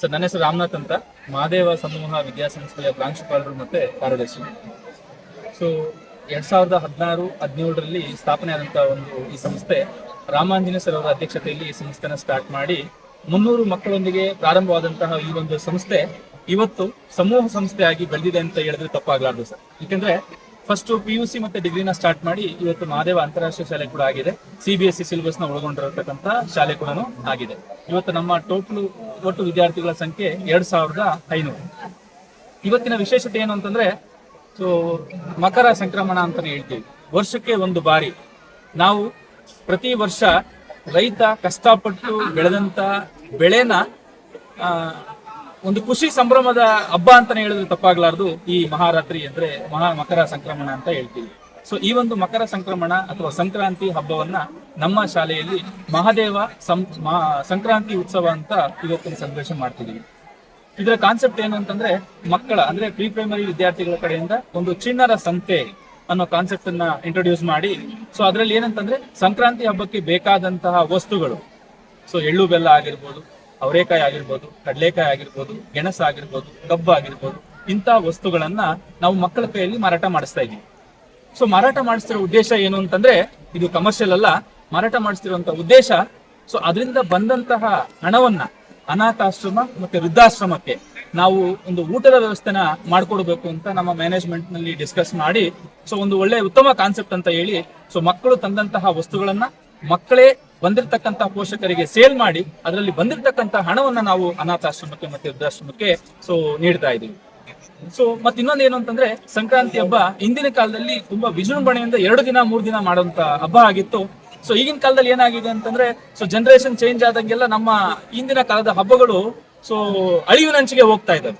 Sir, ನನ್ನ ಹೆಸರು ರಾಮನಾಥ್ ಅಂತ. ಮಹಾದೇವ ಸಮೂಹ ವಿದ್ಯಾಸಂಸ್ಥೆಯ ಪ್ರಾಂಶುಪಾಲರು ಮತ್ತೆ ಕಾರ್ಯದರ್ಶಿ. ಸೊ ಎರಡ್ ಸಾವಿರದ ಹದಿನಾರು, ಹದಿನೇಳರಲ್ಲಿ ಸ್ಥಾಪನೆ ಆದಂಥ ಒಂದು ಈ ಸಂಸ್ಥೆ ರಾಮಾಂಜನೇ ಸರ್ ಅವರ ಅಧ್ಯಕ್ಷತೆಯಲ್ಲಿ ಈ ಸಂಸ್ಥೆನ ಸ್ಟಾರ್ಟ್ ಮಾಡಿ, ಮುನ್ನೂರು ಮಕ್ಕಳೊಂದಿಗೆ ಪ್ರಾರಂಭವಾದಂತಹ ಈ ಒಂದು ಸಂಸ್ಥೆ, ಇವತ್ತು ಸಮೂಹ ಸಂಸ್ಥೆಯಾಗಿ ಬೆಳೆದಿದೆ ಅಂತ ಹೇಳಿದ್ರೆ ತಪ್ಪಾಗಲಾರ್ದು ಸರ್. ಯಾಕಂದ್ರೆ ಫಸ್ಟ್ ಪಿ ಯು ಸಿ ಮತ್ತೆ ಡಿಗ್ರಿನ ಸ್ಟಾರ್ಟ್ ಮಾಡಿ ಇವತ್ತು ಮಹಾದೇವ ಅಂತಾರಾಷ್ಟ್ರೀಯ ಶಾಲೆ ಕೂಡ ಆಗಿದೆ. ಸಿ ಬಿ ಎಸ್ ಸಿ ಸಿಲೆಬಸ್ನ ಒಳಗೊಂಡಿರತಕ್ಕಂತ ಶಾಲೆ ಕೂಡ ಆಗಿದೆ. ಇವತ್ತು ನಮ್ಮ ಟೋಟಲ್ ಒಟ್ಟು ವಿದ್ಯಾರ್ಥಿಗಳ ಸಂಖ್ಯೆ ಎರಡ್ ಸಾವಿರದ ಐನೂರು. ಇವತ್ತಿನ ವಿಶೇಷತೆ ಏನು ಅಂತಂದ್ರೆ, ಸೊ ಮಕರ ಸಂಕ್ರಮಣ ಅಂತಾನೆ ಹೇಳ್ತೀವಿ. ವರ್ಷಕ್ಕೆ ಒಂದು ಬಾರಿ. ನಾವು ಪ್ರತಿ ವರ್ಷ ರೈತ ಕಷ್ಟಪಟ್ಟು ಬೆಳೆದಂತ ಬೆಳೆನ ಒಂದು ಖುಷಿ ಸಂಭ್ರಮದ ಹಬ್ಬ ಅಂತಾನೆ ಹೇಳಿದ್ರೆ ತಪ್ಪಾಗ್ಲಾರ್ದು ಈ ಮಹಾರಾತ್ರಿ ಅಂದ್ರೆ ಮಹಾ ಮಕರ ಸಂಕ್ರಮಣ ಅಂತ ಹೇಳ್ತೀವಿ. ಸೊ ಈ ಒಂದು ಮಕರ ಸಂಕ್ರಮಣ ಅಥವಾ ಸಂಕ್ರಾಂತಿ ಹಬ್ಬವನ್ನ ನಮ್ಮ ಶಾಲೆಯಲ್ಲಿ ಮಹಾದೇವ ಸಂಕ್ರಾಂತಿ ಉತ್ಸವ ಅಂತ ಇವತ್ತಿನ ಸಂದೇಶ ಮಾಡ್ತಿದ್ದೀವಿ ಇದರ ಕಾನ್ಸೆಪ್ಟ್ ಏನು ಅಂತಂದ್ರೆ ಮಕ್ಕಳ ಅಂದ್ರೆ ಪ್ರೀ ಪ್ರೈಮರಿ ವಿದ್ಯಾರ್ಥಿಗಳ ಕಡೆಯಿಂದ ಒಂದು ಚಿನ್ನರ ಸಂತೆ ಅನ್ನೋ ಕಾನ್ಸೆಪ್ಟ್ ಅನ್ನ ಇಂಟ್ರೊಡ್ಯೂಸ್ ಮಾಡಿ ಸೊ ಅದರಲ್ಲಿ ಏನಂತಂದ್ರೆ ಸಂಕ್ರಾಂತಿ ಹಬ್ಬಕ್ಕೆ ಬೇಕಾದಂತಹ ವಸ್ತುಗಳು. ಸೊ ಎಳ್ಳು ಬೆಲ್ಲ ಆಗಿರ್ಬೋದು ಅವರೇಕಾಯಿ ಆಗಿರ್ಬೋದು, ಕಡಲೆಕಾಯಿ ಆಗಿರ್ಬೋದು, ಗೆಣಸು ಆಗಿರ್ಬೋದು, ಕಬ್ಬು ಆಗಿರ್ಬೋದು ಇಂತಹ ವಸ್ತುಗಳನ್ನ ನಾವು ಮಕ್ಕಳ ಕೈಯಲ್ಲಿ ಮಾರಾಟ ಮಾಡಿಸ್ತಾ ಇದ್ದೀವಿ. ಸೊ ಮಾರಾಟ ಮಾಡಿಸ್ತಿರೋ ಉದ್ದೇಶ ಏನು ಅಂತಂದ್ರೆ, ಇದು ಕಮರ್ಷಿಯಲ್ ಅಲ್ಲ, ಮಾರಾಟ ಮಾಡಿಸ್ತಿರುವಂತ ಉದ್ದೇಶ ಸೊ ಅದರಿಂದ ಬಂದಂತಹ ಹಣವನ್ನ ಅನಾಥಾಶ್ರಮ ಮತ್ತೆ ವೃದ್ಧಾಶ್ರಮಕ್ಕೆ ನಾವು ಒಂದು ಊಟದ ವ್ಯವಸ್ಥೆನ ಮಾಡ್ಕೊಡ್ಬೇಕು ಅಂತ ನಮ್ಮ ಮ್ಯಾನೇಜ್ಮೆಂಟ್ನಲ್ಲಿ ಡಿಸ್ಕಸ್ ಮಾಡಿ ಸೊ ಒಂದು ಒಳ್ಳೆ ಉತ್ತಮ ಕಾನ್ಸೆಪ್ಟ್ ಅಂತ ಹೇಳಿ ಸೊ ಮಕ್ಕಳು ತಂದಂತಹ ವಸ್ತುಗಳನ್ನ ಮಕ್ಕಳೇ ಬಂದಿರತಕ್ಕಂತಹ ಪೋಷಕರಿಗೆ ಸೇಲ್ ಮಾಡಿ ಅದರಲ್ಲಿ ಬಂದಿರತಕ್ಕಂತಹ ಹಣವನ್ನ ನಾವು ಅನಾಥಾಶ್ರಮಕ್ಕೆ ಮತ್ತೆ ವೃದ್ಧಾಶ್ರಮಕ್ಕೆ ಸೊ ನೀಡ್ತಾ ಇದೀವಿ ಸೊ ಮತ್ತೆ ಇನ್ನೊಂದು ಏನು ಅಂತಂದ್ರೆ, ಸಂಕ್ರಾಂತಿ ಹಬ್ಬ ಹಿಂದಿನ ಕಾಲದಲ್ಲಿ ತುಂಬಾ ವಿಜೃಂಭಣೆಯಿಂದ ಎರಡು ದಿನ, ಮೂರು ದಿನ ಮಾಡುವಂತ ಹಬ್ಬ ಆಗಿತ್ತು. ಸೊ ಈಗಿನ ಕಾಲದಲ್ಲಿ ಏನಾಗಿದೆ ಅಂತಂದ್ರೆ ಸೊ ಜನರೇಷನ್ ಚೇಂಜ್ ಆದಂಗೆಲ್ಲ ನಮ್ಮ ಹಿಂದಿನ ಕಾಲದ ಹಬ್ಬಗಳು ಸೊ ಅಳಿವಿನಂಚಿಗೆ ಹೋಗ್ತಾ ಇದ್ದಾವೆ.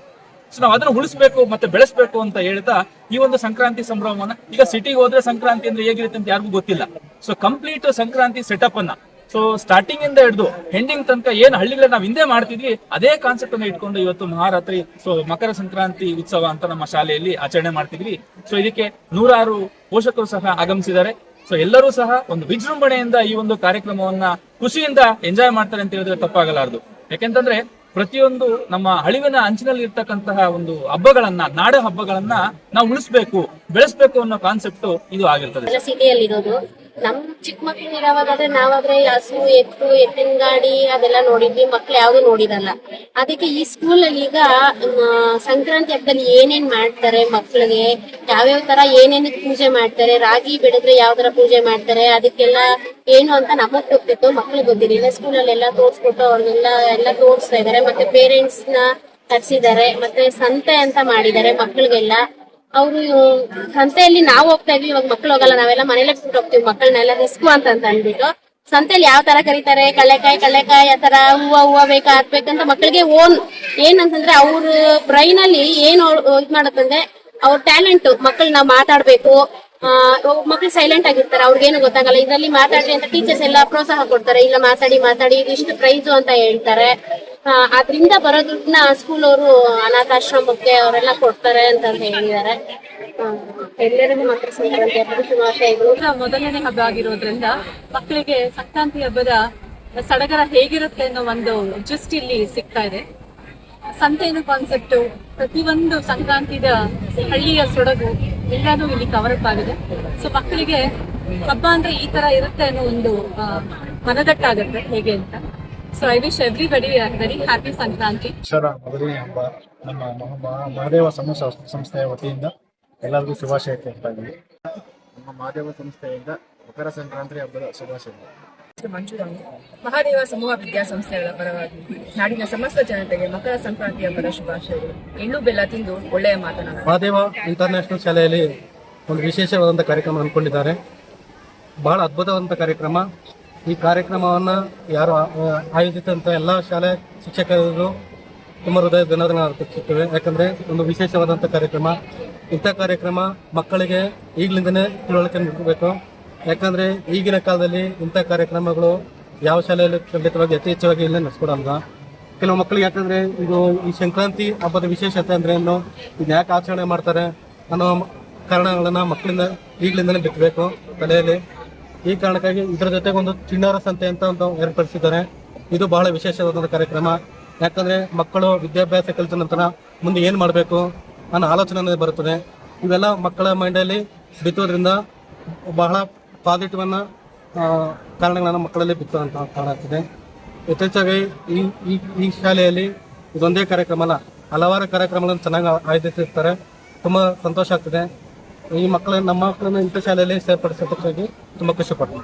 ಸೊ ನಾವು ಅದನ್ನ ಉಳಿಸ್ಬೇಕು ಮತ್ತೆ ಬೆಳೆಸ್ಬೇಕು ಅಂತ ಹೇಳ್ತಾ ಈ ಒಂದು ಸಂಕ್ರಾಂತಿ ಸಂಭ್ರಮವನ್ನ ಈಗ ಸಿಟಿಗೆ ಹೋದ್ರೆ ಸಂಕ್ರಾಂತಿ ಅಂದ್ರೆ ಹೇಗಿರುತ್ತೆ ಅಂತ ಯಾರಿಗೂ ಗೊತ್ತಿಲ್ಲ. ಸೊ ಕಂಪ್ಲೀಟ್ ಸಂಕ್ರಾಂತಿ ಸೆಟಪ್ ಅನ್ನ ಸೊ ಸ್ಟಾರ್ಟಿಂಗ್ ಇಂದ ಹಿಡಿದು ಎಂಡಿಂಗ್ ತನಕ ಏನ್ ಹಳ್ಳಿಗಳ ನಾವು ಹಿಂದೆ ಮಾಡ್ತಿದ್ವಿ, ಅದೇ ಕಾನ್ಸೆಪ್ಟ್ ಅನ್ನ ಇಟ್ಕೊಂಡು ಇವತ್ತು ಮಹಾರಾತ್ರಿ ಸೊ ಮಕರ ಸಂಕ್ರಾಂತಿ ಉತ್ಸವ ಅಂತ ನಮ್ಮ ಶಾಲೆಯಲ್ಲಿ ಆಚರಣೆ ಮಾಡ್ತಿದ್ವಿ. ಸೊ ಇದಕ್ಕೆ ನೂರಾರು ಪೋಷಕರು ಸಹ ಆಗಮಿಸಿದ್ದಾರೆ. ಸೊ ಎಲ್ಲರೂ ಸಹ ಒಂದು ವಿಜೃಂಭಣೆಯಿಂದ ಈ ಒಂದು ಕಾರ್ಯಕ್ರಮವನ್ನ ಖುಷಿಯಿಂದ ಎಂಜಾಯ್ ಮಾಡ್ತಾರೆ ಅಂತ ಹೇಳಿದ್ರೆ ತಪ್ಪಾಗಲಾರದು. ಯಾಕೆಂತಂದ್ರೆ ಪ್ರತಿಯೊಂದು ನಮ್ಮ ಅಳಿವಿನ ಅಂಚಿನಲ್ಲಿ ಇರ್ತಕ್ಕಂತಹ ಒಂದು ಹಬ್ಬಗಳನ್ನ ನಾಡ ಹಬ್ಬಗಳನ್ನ ನಾವು ಉಳಿಸ್ಬೇಕು, ಬೆಳೆಸ್ಬೇಕು ಅನ್ನೋ ಕಾನ್ಸೆಪ್ಟ್ ಇದು ಆಗಿರ್ತದೆ. ಸಿಟಿಯಲ್ಲಿ ಇರೋದು. ನಮ್ ಚಿಕ್ಕ ಮಕ್ಳು ಇರೋವಾಗಾದ್ರೆ ನಾವಾದ್ರೆ ಹಸು, ಎತ್ತು ಎತ್ತಿನ ಗಾಡಿ ಅದೆಲ್ಲ ನೋಡಿದ್ವಿ. ಮಕ್ಳು ಯಾವ್ದು ನೋಡಿರಲ್ಲ. ಅದಕ್ಕೆ ಈ ಸ್ಕೂಲ್ ಅಲ್ಲಿ ಈಗ ಸಂಕ್ರಾಂತಿ ಹಬ್ಬದಲ್ಲಿ ಏನೇನ್ ಮಾಡ್ತಾರೆ ಮಕ್ಳಿಗೆ? ಯಾವ್ಯಾವ ತರ ಏನೇನ್ ಪೂಜೆ ಮಾಡ್ತಾರೆ? ರಾಗಿ ಬೆಳೆದ್ರೆ ಯಾವ ತರ ಪೂಜೆ ಮಾಡ್ತಾರೆ? ಅದಕ್ಕೆಲ್ಲ ಏನು ಅಂತ ನಮಗ್ ಗೊತ್ತಿತ್ತು. ಮಕ್ಳಿಗೆ ಗೊತ್ತಿರಲಿಲ್ಲ. ಸ್ಕೂಲಲ್ಲಿ ಎಲ್ಲ ತೋರ್ಸ್ಕೊಟ್ಟು ಅವ್ರಿಗೆಲ್ಲ ಎಲ್ಲ ತೋರಿಸ್ತಾ ಇದಾರೆ ಮತ್ತೆ ಪೇರೆಂಟ್ಸ್ನ ತರ್ಸಿದ್ದಾರೆ ಮತ್ತೆ ಸಂತೆ ಅಂತ ಮಾಡಿದ್ದಾರೆ ಮಕ್ಳಿಗೆಲ್ಲ. ಅವರು ಸಂತೆಯಲ್ಲಿ ನಾವು ಹೋಗ್ತಾ ಇದ್ವಿ, ಇವಾಗ ಮಕ್ಳು ಹೋಗಲ್ಲ, ನಾವೆಲ್ಲ ಮನೇಲೆ ಬಿಟ್ಟು ಹೋಗ್ತೀವಿ, ಮಕ್ಕಳನ್ನೆಲ್ಲ ರಿಸ್ಕು ಅಂತ ಅಂದ್ಬಿಟ್ಟು. ಸಂತೆಯಲ್ಲಿ ಯಾವ ತರ ಕರೀತಾರೆ, ಕಳ್ಳೆಕಾಯಿ ಕಳ್ಳೆಕಾಯಿ, ಆ ತರ ಹೂವ ಹೂವ ಬೇಕಾ ಹಾಕ್ಬೇಕಂತ ಮಕ್ಕಳಿಗೆ ಓನ್ ಏನಂತಂದ್ರೆ ಅವ್ರ ಬ್ರೈನ್ ಅಲ್ಲಿ ಏನ್ ಇದ್ ಮಾಡತ್ತಂದ್ರೆ ಅವ್ರ ಟ್ಯಾಲೆಂಟ್ ಮಕ್ಕಳನ್ನ ಮಾತಾಡ್ಬೇಕು. ಮಕ್ಳು ಸೈಲೆಂಟ್ ಆಗಿರ್ತಾರೆ, ಅವ್ರಿಗೇನು ಗೊತ್ತಾಗಲ್ಲ, ಇದರಲ್ಲಿ ಮಾತಾಡ್ರಿ ಅಂತ ಟೀಚರ್ಸ್ ಎಲ್ಲ ಪ್ರೋತ್ಸಾಹ ಕೊಡ್ತಾರೆ, ಇಲ್ಲ ಮಾತಾಡಿ ಮಾತಾಡಿ, ಇದಿಷ್ಟು ಪ್ರೈಸು ಅಂತ ಹೇಳ್ತಾರೆ. ಅದ್ರಿಂದ ಬರೋ ದುಡ್ಡನ್ನ ಸ್ಕೂಲ್ ಅವರು ಅನಾಥಾಶ್ರಮಕ್ಕೆ ಅವರೆಲ್ಲ ಕೊಡ್ತಾರೆ ಅಂತ ಹೇಳಿದ್ದಾರೆ. ಮೊದಲನೇ ಹಬ್ಬ ಆಗಿರೋದ್ರಿಂದ ಮಕ್ಕಳಿಗೆ ಸಂಕ್ರಾಂತಿ ಹಬ್ಬದ ಸಡಗರ ಹೇಗಿರುತ್ತೆ ಅನ್ನೋ ಒಂದು ಜಸ್ಟ್ ಇಲ್ಲಿ ಸಿಗ್ತಾ ಇದೆ. ಸಂತೆಯನ್ನು ಕಾನ್ಸೆಪ್ಟ್ ಪ್ರತಿಯೊಂದು ಸಂಕ್ರಾಂತಿದ ಹಳ್ಳಿಯ ಸೊಡಗು ಎಲ್ಲಾನು ಇಲ್ಲಿ ಕವರ್ ಅಪ್ ಆಗಿದೆ. ಸೊ ಮಕ್ಕಳಿಗೆ ಹಬ್ಬ ಅಂದ್ರೆ ಈ ತರ ಇರುತ್ತೆ ಅನ್ನೋ ಒಂದು ಮನದಟ್ಟಾಗುತ್ತೆ ಹೇಗೆ ಅಂತ. So I wish everybody very happy Sankranti Akshara ಮೊದಲನೇ ಹಬ್ಬ ನಮ್ಮ ಮಹ- ಮಹ- ಮಹಾದೇವ ಸಮೂಹ ಸಂಸ್- ಸಂಸ್ಥೆಯ ವತಿಯಿಂದ ಎಲ್ಲರಿಗೂ ಶುಭಾಶಯ ಕೇಳ್ತಾ ಇದ್ದೀವಿ. ನಮ್ಮ ಮಹಾದೇವ ಸಂಸ್ಥೆಯಿಂದ ಮಕರ ಸಂಕ್ರಾಂತಿ ಹಬ್ಬದ ಶುಭಾಶಯಗಳು ಮಂಜುರಾಣಿ ಮಹಾದೇವ ಸಮೂಹ ವಿದ್ಯಾಸಂಸ್ಥೆಗಳ ಪರವಾಗಿ ನಾಡಿನ ಸಮಸ್ತ ಜನತೆಗೆ ಮಕರ ಸಂಕ್ರಾಂತಿ ಹಬ್ಬದ ಶುಭಾಶಯಗಳು ಎಳ್ಳು ಬೆಲ್ಲ ತಿಂದು ಒಳ್ಳೆಯ ಮಾತನಾಡ ಮಹಾದೇವ ಇಂಟರ್ನ್ಯಾಷನಲ್ ಶಾಲೆಯಲ್ಲಿ ಒಂದು ವಿಶೇಷವಾದಂಥ ಕಾರ್ಯಕ್ರಮ ಹಮ್ಮಿಕೊಂಡಿದ್ದಾರೆ. ಬಹಳ ಅದ್ಭುತವಾದಂತಹ ಕಾರ್ಯಕ್ರಮ. ಈ ಕಾರ್ಯಕ್ರಮವನ್ನು ಯಾರು ಆಯೋಜಿಸಿದಂಥ ಎಲ್ಲ ಶಾಲೆ ಶಿಕ್ಷಕರಿಗೂ ತುಂಬ ಹೃದಯ ಧನ್ಯವಾದ ಅರ್ಪಿಸುತ್ತೇವೆ. ಯಾಕಂದರೆ ಒಂದು ವಿಶೇಷವಾದಂಥ ಕಾರ್ಯಕ್ರಮ. ಇಂಥ ಕಾರ್ಯಕ್ರಮ ಮಕ್ಕಳಿಗೆ ಈಗಲಿಂದನೇ ತಿಳುವಳಿಕೆ ನೀಡಬೇಕು. ಯಾಕಂದರೆ ಈಗಿನ ಕಾಲದಲ್ಲಿ ಇಂಥ ಕಾರ್ಯಕ್ರಮಗಳು ಯಾವ ಶಾಲೆಯಲ್ಲಿ ಖಂಡಿತವಾಗಿ ಅತಿ ಹೆಚ್ಚಾಗಿ ಇಲ್ಲೇ ನಡೆಸ್ಕೊಡಲ್ಲ. ಕೆಲವು ಮಕ್ಕಳಿಗೆ ಯಾಕಂದರೆ ಇದು ಈ ಸಂಕ್ರಾಂತಿ ಹಬ್ಬದ ವಿಶೇಷತೆ ಅಂದರೆ ಏನು, ಇದು ಯಾಕೆ ಆಚರಣೆ ಮಾಡ್ತಾರೆ ಅನ್ನೋ ಕಾರಣಗಳನ್ನು ಮಕ್ಕಳಿಂದ ಈಗಲಿಂದಲೇ ಬಿತ್ತಬೇಕು ತಲೆಯಲ್ಲಿ. ಈ ಕಾರಣಕ್ಕಾಗಿ ಇದರ ಜೊತೆಗೆ ಒಂದು ಚಿಣ್ಣರ ಸಂತೆ ಅಂತ ಒಂದು ಏರ್ಪಡಿಸಿದ್ದಾರೆ. ಇದು ಬಹಳ ವಿಶೇಷವಾದ ಕಾರ್ಯಕ್ರಮ. ಯಾಕಂದ್ರೆ ಮಕ್ಕಳು ವಿದ್ಯಾಭ್ಯಾಸ ಕಲಿತ ನಂತರ ಮುಂದೆ ಏನು ಮಾಡಬೇಕು ಅನ್ನೋ ಆಲೋಚನೆ ಬರುತ್ತದೆ. ಇವೆಲ್ಲ ಮಕ್ಕಳ ಮೈಂಡಲ್ಲಿ ಬಿತ್ತೋದ್ರಿಂದ ಬಹಳ ಪಾಸಿಟಿವ್ ಅನ್ನ ಕಾರಣಗಳನ್ನು ಮಕ್ಕಳಲ್ಲಿ ಬಿತ್ತುವಂತ ಕಾಣುತ್ತದೆ. ಯಥೇಚ್ಛವಾಗಿ ಈ ಈ ಈ ಶಾಲೆಯಲ್ಲಿ ಇದೊಂದೇ ಕಾರ್ಯಕ್ರಮ ಅಲ್ಲ, ಹಲವಾರು ಕಾರ್ಯಕ್ರಮಗಳನ್ನು ಚೆನ್ನಾಗಿ ಆಯೋಜಿಸಿರ್ತಾರೆ. ತುಂಬ ಸಂತೋಷ ಆಗ್ತದೆ. ಈ ಮಕ್ಕಳನ್ನ ನಮ್ಮ ಮಕ್ಕಳನ್ನ ಇಂಥ ಶಾಲೆಯಲ್ಲಿ ಸೇರ್ಪಡಿಸೋದಕ್ಕಾಗಿ ತುಂಬ ಖುಷಿ ಪಡ್ತೀನಿ.